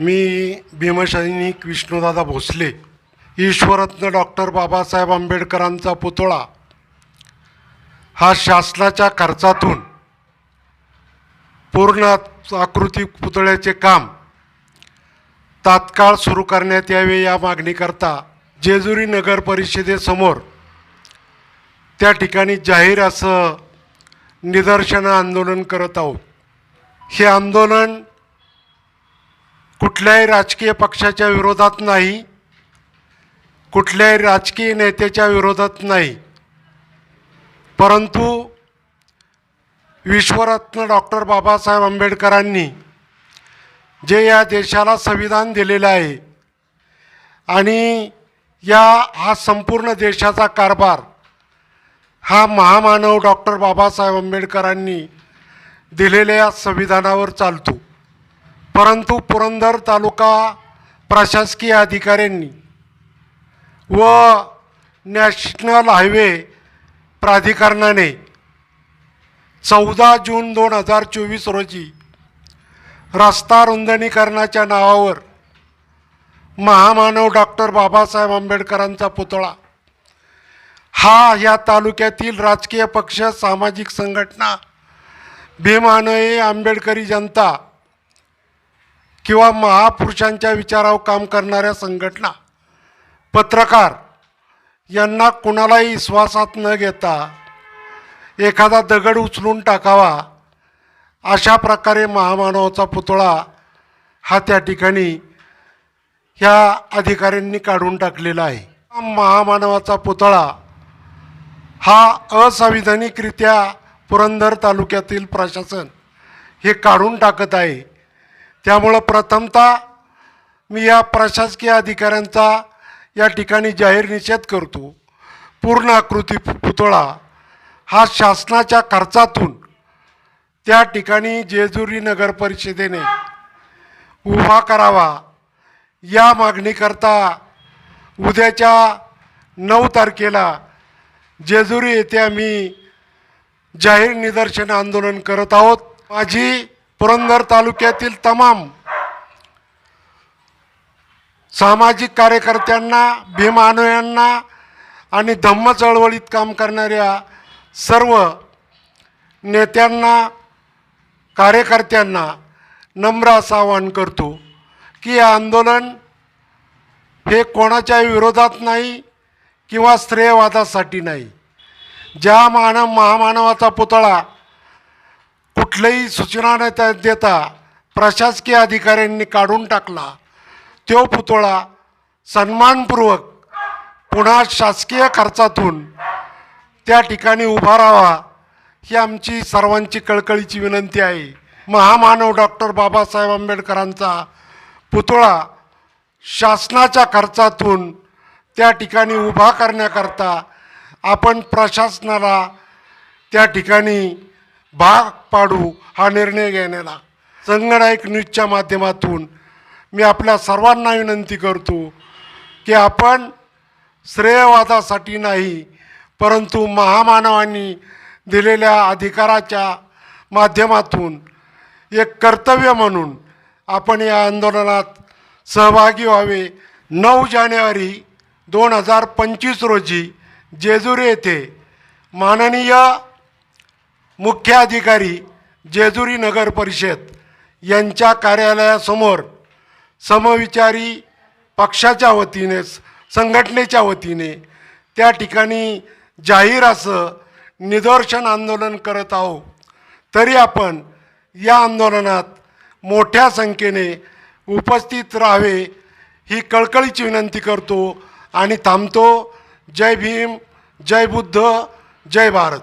मी भीमसैनिक विष्णुदादा भोसले ईश्वरत्न डॉक्टर बाबासाहेब आंबेडकरांचा पुतळा. हा शासनाच्या खर्चातून पूर्ण आकृती पुतळ्याचे काम तात्काळ सुरू करण्यात यावे या मागणीकरता जेजुरी नगर परिषदेसमोर त्या ठिकाणी जाहीर असं निदर्शनं आंदोलन करत आहोत. हे आंदोलन कुठल्याही राजकीय पक्षाच्या विरोधात नाही कुठल्याही राजकीय नेत्याच्या विरोधात नाही. परंतु विश्वरत्न डॉक्टर बाबासाहेब आंबेडकरांनी जे या देशाला संविधान दिलेलं आहे आणि या हा संपूर्ण देशाचा कारभार हा महामानव डॉक्टर बाबासाहेब आंबेडकरांनी दिलेल्या संविधानावर चालतो. परंतु पुरंदर तालुका प्रशासकीय अधिकाऱ्यांनी व नॅशनल हायवे प्राधिकरणाने चौदा जून दोन हजार चोवीस रोजी रस्ता रुंदणीकरणाच्या नावावर महामानव डॉक्टर बाबासाहेब आंबेडकरांचा पुतळा हा या तालुक्यातील राजकीय पक्ष सामाजिक संघटना भीमानये आंबेडकरी जनता किंवा महापुरुषांच्या विचारावर काम करणाऱ्या संघटना पत्रकार यांना कुणालाही विश्वासात न घेता एखादा दगड उचलून टाकावा अशा प्रकारे महामानवाचा पुतळा हा त्या ठिकाणी ह्या अधिकाऱ्यांनी काढून टाकलेला आहे. महामानवाचा पुतळा हा असंविधानिकरित्या पुरंदर तालुक्यातील प्रशासन हे काढून टाकत आहे. त्यामुळं प्रथमतः मी या प्रशासकीय अधिकाऱ्यांचा या ठिकाणी जाहीर निषेध करतो. पूर्ण आकृती पुतळा हा शासनाच्या खर्चातून त्या ठिकाणी जेजुरी नगर परिषदेने उभा करावा. या मागणीकरता उद्याच्या नऊ तारखेला जेजुरी येथे आम्ही जाहीर निदर्शन आंदोलन करत आहोत. माझी पुरंदर तालुक्यातील तमाम सामाजिक कार्यकर्त्यांना भीमानुयांना आणि धम्म चळवळीत काम करणाऱ्या सर्व नेत्यांना कार्यकर्त्यांना नम्र असं आवाहन करतो की हे आंदोलन हे कोणाच्या विरोधात नाही किंवा श्रेयवादासाठी नाही. ज्या मानव महामानवाचा पुतळा कुठल्याही सूचना न त्या- देता प्रशासकीय अधिकाऱ्यांनी काढून टाकला. तो पुतळा सन्मानपूर्वक पुन्हा शासकीय खर्चातून त्या ठिकाणी उभा राहावा ही आमची सर्वांची कळकळीची विनंती आहे. महामानव डॉक्टर बाबासाहेब आंबेडकरांचा पुतळा शासनाच्या खर्चातून त्या ठिकाणी उभा करण्याकरता आपण प्रशासनाला त्या ठिकाणी भाग पाडू हा निर्णय घेण्याला. संगणक न्यूजच्या माध्यमातून मी आपल्या सर्वांना विनंती करतो की आपण श्रेयवादासाठी नाही परंतु महामानवांनी दिलेल्या अधिकाराच्या माध्यमातून एक कर्तव्य म्हणून आपण या आंदोलनात सहभागी व्हावे. नऊ जानेवारी दोन हजार पंचवीस रोजी जेजुरी येथे माननीय मुख्य अधिकारी जेजुरी नगर परिषद यांच्या कार्यालयासमोर समविचारी पक्षाच्या वतीने संघटनेच्या वतीने त्या ठिकाणी जाहीर असं निदर्शन आंदोलन करत आहोत. तरी आपण या आंदोलनात मोठ्या संख्येने उपस्थित राहावे ही कळकळीची विनंती करतो आणि थांबतो. जय भीम जय बुद्ध जय भारत.